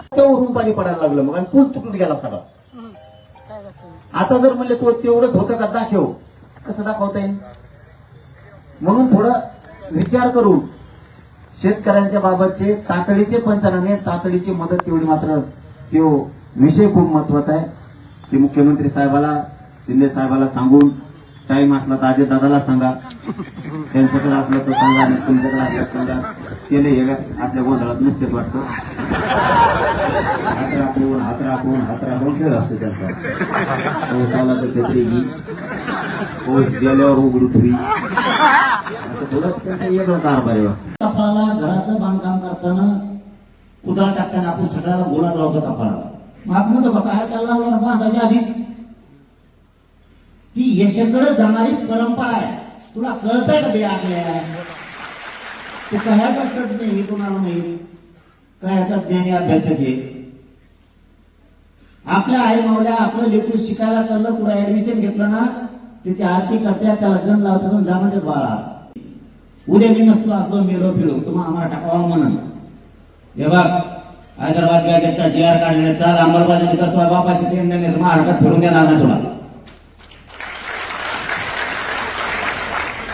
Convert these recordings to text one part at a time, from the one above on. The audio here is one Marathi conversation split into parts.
रस्त्यावरून पाणी पडायला लागलं मग आणि पूल तुटून गेला सगळा. आता जर म्हणले तो होतं का दाखव. कसं दाखवता येईल? म्हणून थोडं विचार करून शेतकऱ्यांच्या बाबतचे तातडीचे पंचनामे तातडीची मदत तेवढी मात्र तो विषय खूप महत्त्वाचा आहे. ते मुख्यमंत्री साहेबाला शिंदे साहेबाला सांगून टाइम असला तर आधी दादाला सांगा. त्यांच्याकडे असलं तर सांगा आणि तुमच्याकडे असलं सांगा केले हे काय? आपल्या गोंधळात नसतेच वाटतं. हात कोण हात कोण हात कोण खेळ असतो त्यांचा. पाऊस आला तर छत्री घे पाऊस गेल्यावर उघडू तुम्ही. असं थोडं त्यांचा वेगळा कारभार आहे कपाळाला घराचं बांधकाम करताना कुदळ टाकताना आपण सगळ्याला गोळा लावतो कपाळाला. मग आपण म्हणतो काय त्याला लावणार बांधायच्या आधीच ती यशाकडे जाणारी परंपरा आहे. तुला कळतंय का बे आपल्या तू काय करतात नाही हे कोणाला माहिती? काय ज्ञानी अभ्यासाचे आपल्या आई मावल्या आपलं लेकरू शिकायला चाललं पुढे ऍडमिशन घेतलं ना त्याची आरती करतात त्याला गण लावतात आणि बाळा उद्या मी नसलो असलो मेलो फिरो. तुम्हा आम्हाला टाकावा म्हणून. हे बघ हैदराबाद गॅजेटचा जी आर काढलेला चाल अंमलबाजी करतो बापाची पेन नाही हरकत फिरून देणार नाही तुला.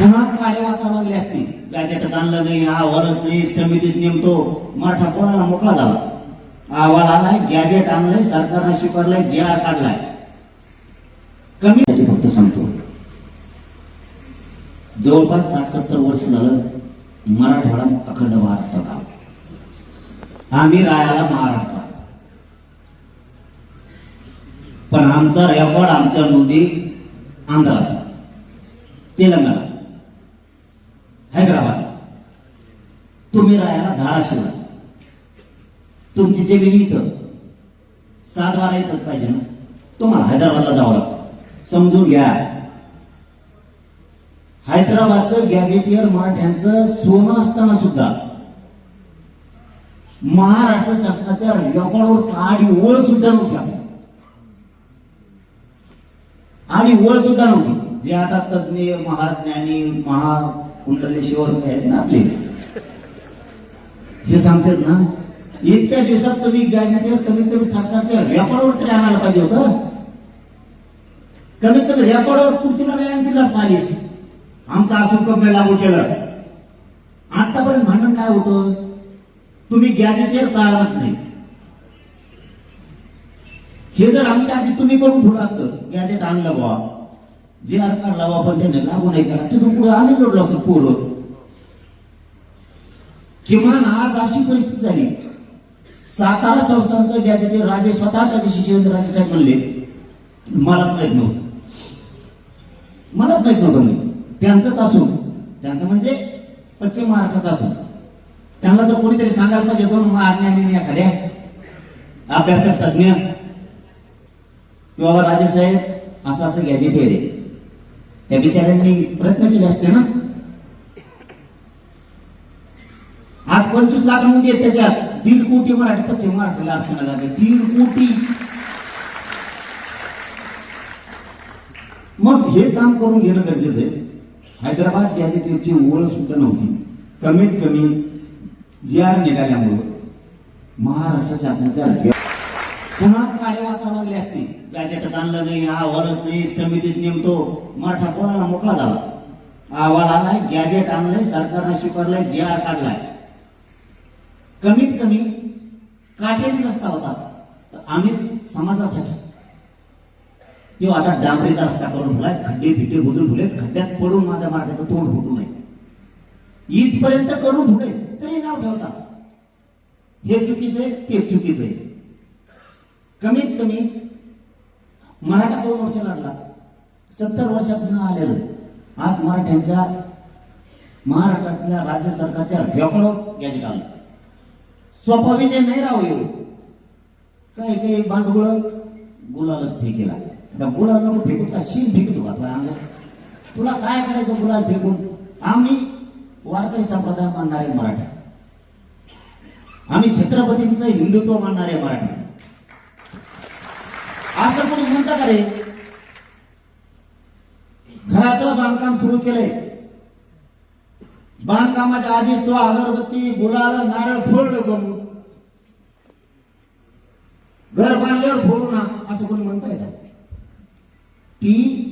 पुन्हा पाडे वाचा लागले असते. गॅजेट आणलं नाही अहवालच नाही समितीत नेमतो. मराठा कोणाला मोकळा झाला? अहवाल आलाय गॅजेट आणलंय सरकारनं स्वीकारलाय जे आर काढलाय. कमी फक्त सांगतो. जवळपास साठ सत्तर वर्ष झालं मराठवाडा अखंड महाराष्ट्रात आला. आम्ही रायाला महाराष्ट्र पण आमचा रेकॉर्ड आमच्या नोंदी आंध्रात तेलंगणा हैदराबाद तुम्ही राहायला धाराशिवला तुमची जमीन इथं सात बारा इथंच पाहिजे ना? तुम्हाला हैदराबादला जावं लागतं. समजून घ्या. हैदराबादचं गॅझेटियर मराठ्यांचं सोनं असताना सुद्धा महाराष्ट्र शासनाच्या रेकॉर्डवर साडी ओळ सुद्धा नव्हती आणि ओळ सुद्धा नव्हती. जे आता तज्ञ महाज्ञानी महा महाकुंडलेश्वर आहेत ना आपले? हे सांगतात ना इतक्या दिवसात तुम्ही गॅझेटियर कमीत कमी सरकारच्या रेकॉर्डवर तरी आणायला पाहिजे होतं. कमीत कमी रेकॉर्डवर पुढची लढाई आणखी लढता आली असती. आमचा असून कमी लागू केलं. आतापर्यंत भांडण काय होतं? तुम्ही गॅजेटियर का आणत नाही. हे जर आमच्या आधी तुम्ही करून ठेवलं असतं गॅजेट आणलं बुवा. जे आर काढला बुवा पण त्याने लागू नाही केला. तिथून पुढे आम्ही लढलो असतो पोरं किमान आज अशी परिस्थिती झाली. सातारा संस्थांचं गॅजेटियर राजे स्वतः त्या दिवशी शिवेंद्रराजे साहेब म्हणले मलाच माहीत नव्हतं. मलाच माहीत नव्हतं मी त्यांचंच असून त्यांचं म्हणजे पश्चिम महाराष्ट्राचं असून. त्यांना तर कोणीतरी सांगायला पाहिजे दोन महाज्ञानी एखाद्या अभ्यासक तज्ञ किंवा राजेसाहेब असं असं गॅजेट आहे रे त्या बिचाऱ्यांनी प्रयत्न केले असते ना? आज पंचवीस लाख म्हणजे आहेत त्याच्यात. दीड कोटी मराठी पश्चिम महाराष्ट्राला आरक्षणाला लागले. दीड कोटी. मग हे काम करून घेणं गरजेचं आहे. हैदराबाद गॅजेटियरची ओळख सुद्धा नव्हती. कमीत कमी जी आर निघाल्यामुळं महाराष्ट्र शासनाच्या पुन्हा काळे वाचावं लागले असते. गॅजेट आणलं नाही अहवालच नाही समितीत नेमतो. मराठा कोणाला मोकळा झाला? अहवाल आलाय गॅजेट आणलंय सरकारनं स्वीकारलंय जे आर काढलाय. कमीत कमी काटेरी रस्ता होता. तर आम्ही समाजासाठी तेव्हा आता डांबरीचा रस्ता करून ठेवलाय खड्डे फिड्डे बुजून ठेवलेत खड्ड्यात पडून माझ्या मराठ्याचं तोंड फुटू नये. इथपर्यंत करून ठेवले तरी नाव ठेवता. हे चुकीचं आहे ते चुकीचं आहे. कमीत कमी मराठा दोन वर्ष लढला सत्तर वर्षात न आलेलं. आज मराठ्यांच्या महाराष्ट्रातल्या राज्य सरकारच्या रेकॉर्ड गॅजेट आलं सोपा विजय नाही राहू येऊ काही काही बांडगुळ गुलालच फेकेला. आता गुलाल नको फेकून का शीन फेकतो का तुला अंगा तुला काय करायचं गुलाल फेकून? आम्ही वारकरी संप्रदाय मानणारे मराठा. आम्ही छत्रपतींचं हिंदुत्व मानणारे मराठी. असं कोणी म्हणता का रे? घराचं बांधकाम सुरू केलंय. बांधकामाच्या आधीच तो अगरबत्ती गुलाल नारळ फोडलं करून घर बांधल्यावर फोडू ना असं कोणी म्हणताय का? ती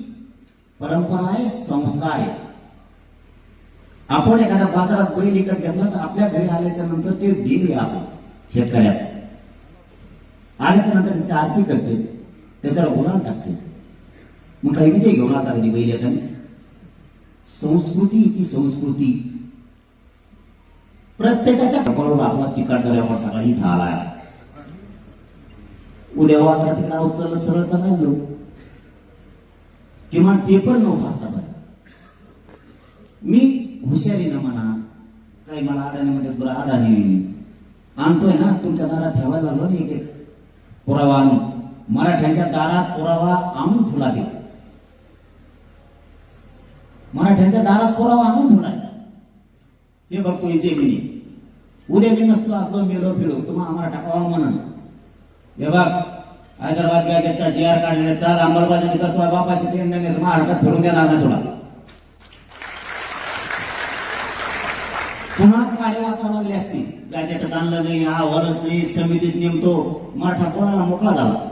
परंपरा आहे संस्कार आहे. आपण एखाद्या बाजारात बैल विकत घेतला तर आपल्या घरी आल्याच्यानंतर ते देव आपण शेतकऱ्याचं. आल्याच्यानंतर त्याची आरती करते. त्याच्यावर गुलाम टाकते. मग काही विजय घेऊन आता कधी बैल येताना संस्कृती ती संस्कृती. प्रत्येकाच्या कपाळावर आपला तिकडचा व्यापार सगळा इथं आला उद्या वाकडा तिकडा उचललं सरळ चालायलो किंवा ते पण नव्हतं आतापर्यंत मी हुशारीनं म्हणा काही मला अडाणी म्हणतात बरं अडाणी आणतोय ना तुमच्या दारात ठेवायला लागलो ना एक एक पुरावा आणून. मराठ्यांच्या दारात पुरावा आणून ठेवला ते. मराठ्यांच्या दारात पुरावा आणून ठेवला हे बघतो इथे मी. उद्या मी नसतो असलो मेलो फिरो तुम्हाला आम्हाला टाकावा म्हणून. हे बघ हैदराबाद गॅजेटचा जी आर काढलेले चाल अंमलबजावणी करतो बापाची ते नाही तर महाराष्ट्रात फिरून देणार नाही तुला. पुन्हा काळे वाचा लागले असते. गॅजेट आणलं नाही हा वरच नाही समितीत नेमतो. मराठा कोणाला मोकळा झाला?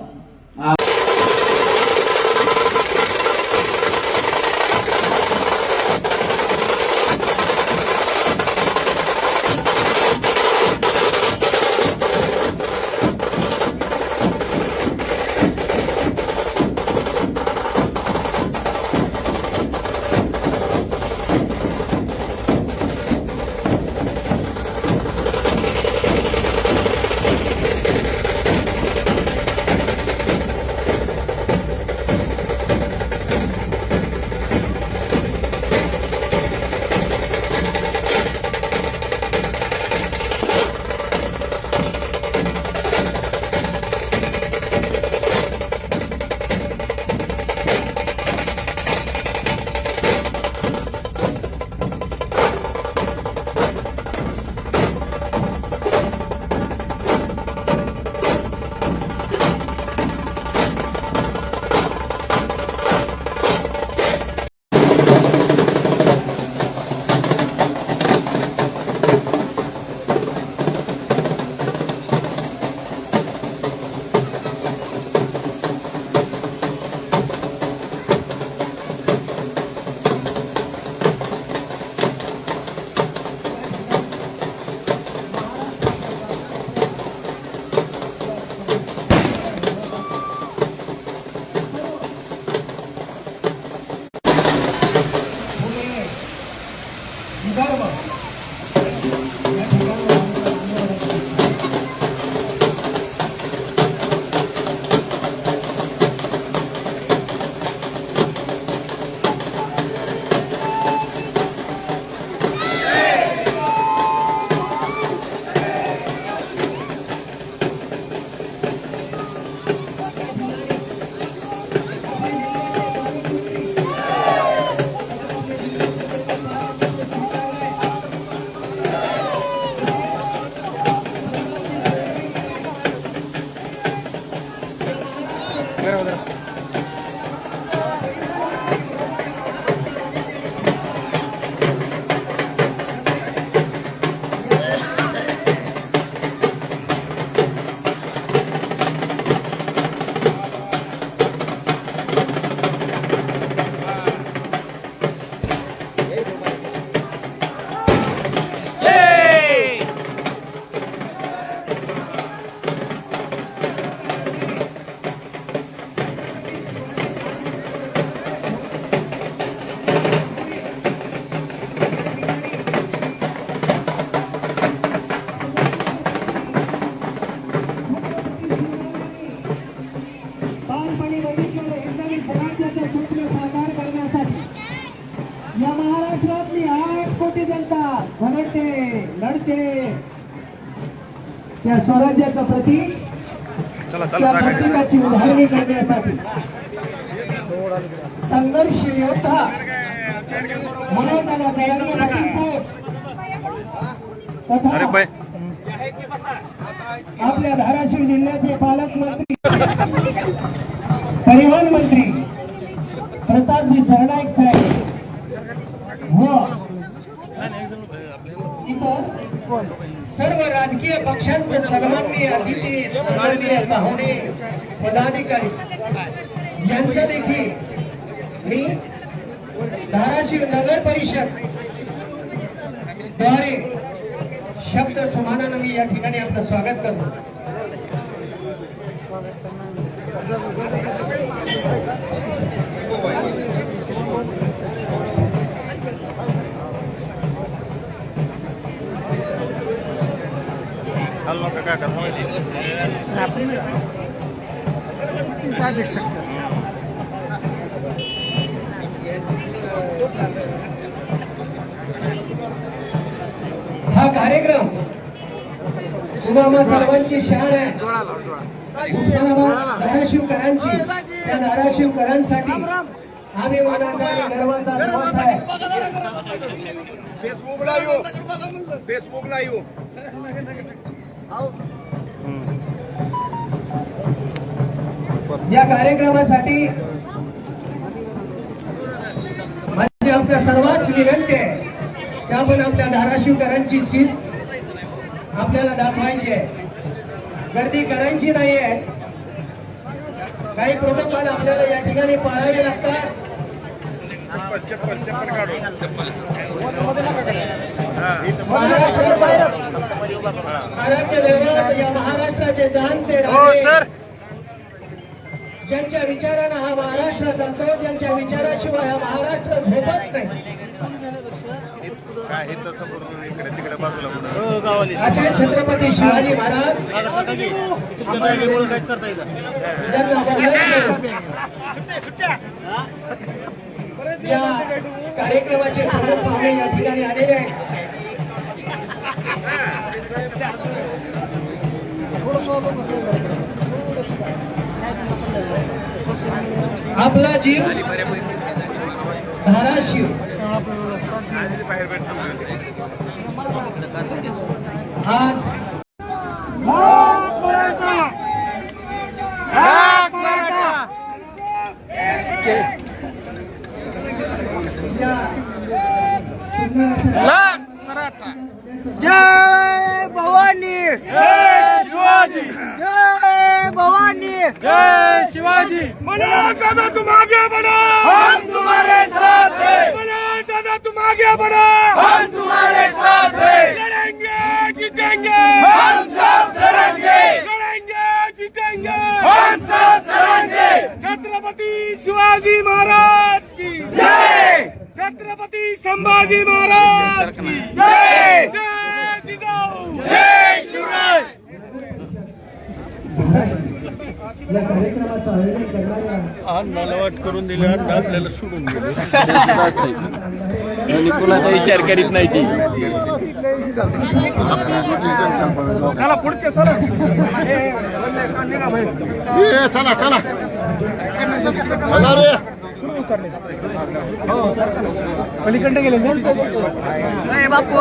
त्या प्रतीकाची उभारणी करण्यासाठी. संघर्ष योद्धा म्हणून त्याला दयानंद पाटील साहेब. तथा आपल्या धाराशिव जिल्ह्याचे पालकमंत्री परिवहन मंत्री प्रतापजी सरनाईक सर्व राजकीय पक्षांचे सन्माननीय अतिथी सन्माननीय पाहुणे पदाधिकारी यांचं देखील मी धाराशिव नगर परिषदद्वारे शब्द सुमानानं मी या ठिकाणी आपलं स्वागत करतो. हा। कार्यक्रम सुमामा सर्वांची शान आहे. धाराशिवकरांची. त्या धाराशिवकरांसाठी आम्ही मनाचा आणि गर्वाचा दिवस आहे. फेसबुकला येऊ. फेसबुकला येऊ. या कार्यक्रमासाठी माझी आपल्या सर्वात विनंती आहे की आपण आपल्या धाराशिवकरांची शिस्त आपल्याला दाखवायची आहे. गर्दी करायची नाहीये. काही प्रोटोकॉल आपल्याला या ठिकाणी पाळावे लागतात चप्पल चप्पल काढून चप्पल महाराष्ट्र दैवत या महाराष्ट्राचे जाणते हो सर. ज्यांच्या विचारानं हा महाराष्ट्र चालतो ज्यांच्या विचाराशिवाय हा महाराष्ट्र झोपत नाही. काय हे तसं करून इकडे तिकडे बाजूला कुठं असे छत्रपती शिवाजी महाराज. त्यांना या कार्यक्रमाचे प्रमुख पाहुणे या ठिकाणी आलेले आहेत. आपला जीव धाराशिव आज नलवाट करून दिले आणि आपल्याला सोडून दिले. आणि कुणाचा विचार करीत नाही ती. चला पुढचे सर चला चला. चला रे. पलीकडे गेले बापू.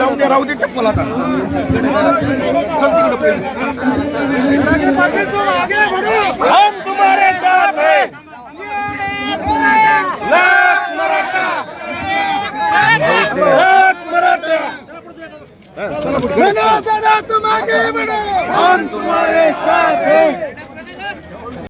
जाऊ दे राहू दे चप्पल आता चल तिकडे हम तुम्हारे साथ हैं लाख मराठा लाख मराठा बढ़ो हम तुम्हारे साथ हैं।